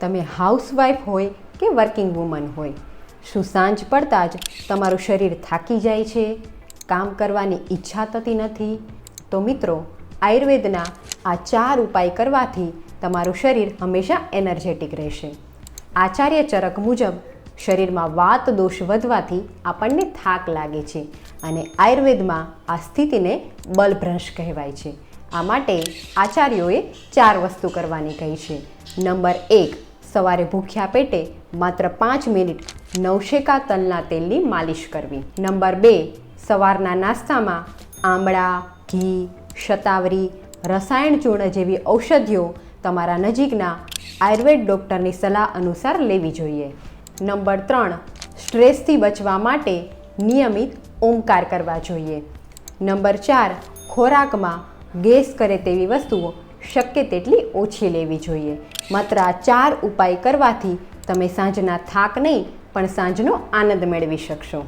તમે હાઉસવાઈફ હોય કે વર્કિંગ વુમન હોય, શું સાંજ પડતા જ તમારું શરીર થાકી જાય છે? કામ કરવાની ઈચ્છા થતી નથી? તો મિત્રો, આયુર્વેદના આ ચાર ઉપાય કરવાથી તમારું શરીર હંમેશા એનર્જેટિક રહેશે. આચાર્ય ચરક મુજબ, શરીરમાં વાત દોષ વધવાથી આપણને થાક લાગે છે અને આયુર્વેદમાં આ સ્થિતિને બલભ્રંશ કહેવાય છે. આ માટે આચાર્યોએ ચાર વસ્તુ કરવાની કહી છે. નંબર એક સવારે ભૂખ્યા પેટે માત્ર પાંચ મિનિટ નવશેકા તલના તેલની માલિશ કરવી. નંબર બે, સવારના નાસ્તામાં આમળા, ઘી, શતાવરી, રસાયણ ચૂર્ણ જેવી ઔષધિઓ તમારા નજીકના આયુર્વેદ ડૉક્ટરની સલાહ અનુસાર લેવી જોઈએ. નંબર ત્રણ, સ્ટ્રેસથી બચવા માટે નિયમિત ઓમકાર કરવા જોઈએ. નંબર ચાર, ખોરાકમાં ગેસ કરે તેવી વસ્તુઓ શક્ય તેટલી ઓછી લેવી જોઈએ. માત્ર આ ચાર ઉપાય કરવાથી તમે સાંજના થાક નહીં, પણ સાંજનો આનંદ મેળવી શકશો.